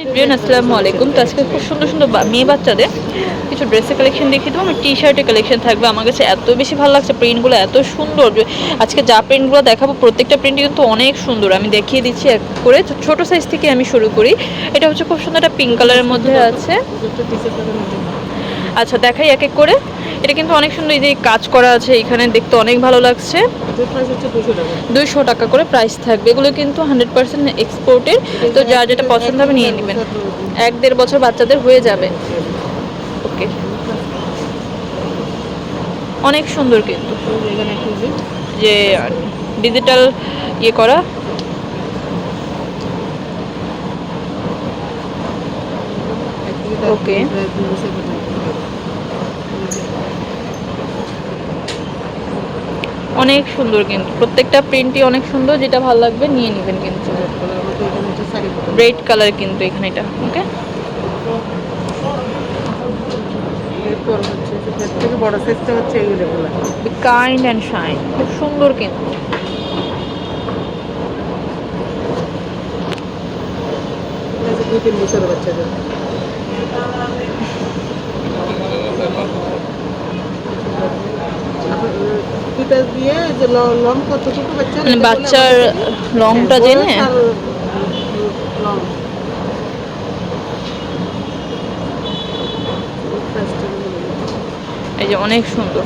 আসসালামু আলাইকুম। তো আজকে খুব সুন্দর সুন্দর মেয়ে বাচ্চাদের কিছু ড্রেসের কালেকশন দেখিয়ে দেবো। আমার টি শার্টের কালেকশন থাকবে। আমার কাছে এত বেশি ভালো লাগছে প্রিন্টগুলো এত সুন্দর। আজকে যা প্রিন্টগুলো দেখাবো, প্রত্যেকটা প্রিন্টই কিন্তু অনেক সুন্দর। আমি দেখিয়ে দিচ্ছি এক করে। ছোট সাইজ থেকে আমি শুরু করি। এটা হচ্ছে খুব সুন্দর একটা পিঙ্ক কালারের মধ্যে আছে। আচ্ছা দেখাই এক এক করে। এটা কিন্তু অনেক সুন্দর এই যে কাজ করা আছে এখানে দেখতে অনেক ভালো লাগছে। দুইশো টাকা করে প্রাইস থাকবে। এগুলো কিন্তু হান্ড্রেড পার্সেন্ট এক্সপোর্টের তো যার যেটা পছন্দ হবে নিয়ে নেবেন। এক দেড় বছর বাচ্চাদের হয়ে যাবে। ওকে অনেক সুন্দর কিন্তু। যে ডিজিটাল ইয়ে করা। ওকে অনেক সুন্দর কিন্তু। প্রত্যেকটা প্রিন্টই অনেক সুন্দর যেটা ভালো লাগবে নিয়ে নেবেন কিন্তু। রেড কালার কিন্তু এখানে এটা ওকে কাইন্ড অ্যান্ড শাইন খুব সুন্দর কিন্তু। দুই তিন বছরের বাচ্চাদের। দুটা দিয়ে যে লং কতটুকু বাচ্চা মানে বাচ্চার লংটা জেনে? এই যে অনেক সুন্দর।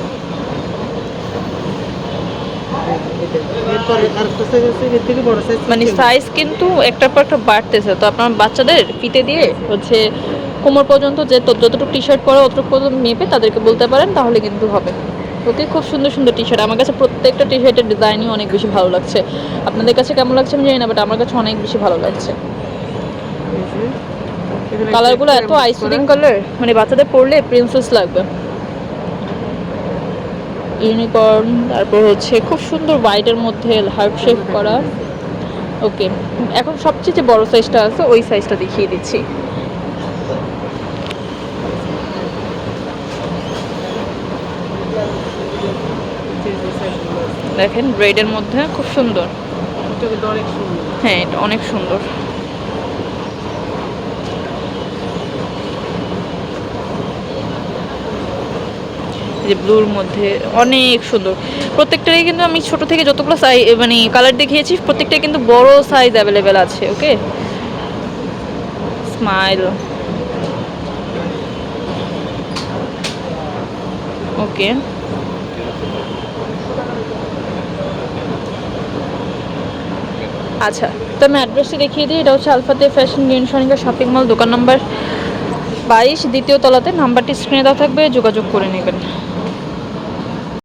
মানে সাইজ কিন্তু একটার পর একটা বাড়তেছে। তো আপনার বাচ্চাদের ফিতে দিয়ে হচ্ছে কোমর পর্যন্ত যে যতটুকু টি শার্ট পরে অতটুকু পর্যন্ত মেপে তাদেরকে বলতে পারেন তাহলে কিন্তু হবে। ওকে খুব সুন্দর সুন্দর টি শার্ট আমার কাছে প্রত্যেকটা টি শার্টের ডিজাইনই অনেক বেশি ভালো লাগছে। আপনাদের কাছে কেমন লাগছে আমি জানি না বাট আমার কাছে অনেক বেশি ভালো লাগছে। কালারগুলো এত আইসুদিং কালার মানে বাচ্চাদের পরলে প্রিন্সেস লাগবে। ইউনিকর্ন তারপর হচ্ছে খুব সুন্দর হোয়াইটের মধ্যে হার্ট শেপ করা। ওকে এখন সবচেয়ে যে বড় সাইজটা আছে, ওই সাইজটা দেখিয়ে দিচ্ছি। দেখেন ব্রেডের মধ্যে খুব সুন্দর। হ্যাঁ এটা অনেক সুন্দর। যে ব্লুর মধ্যে অনেক সুন্দর। প্রত্যেকটারই কিন্তু আমি ছোট থেকে যতগুলো সাইজ মানে কালার দেখিয়েছি প্রত্যেকটাই কিন্তু বড় সাইজ অ্যাভেলেবেল আছে ওকে স্মাইল ওকে আচ্ছা তো আমি অ্যাড্রেসটি দেখিয়ে দিই, এটা হচ্ছে আলফাতে fashion green Sonica shopping mall দোকান নাম্বার বাইশ, দ্বিতীয় তলাতে নাম্বারটি স্ক্রিনে দেওয়া থাকবে, যোগাযোগ করে নেবেন।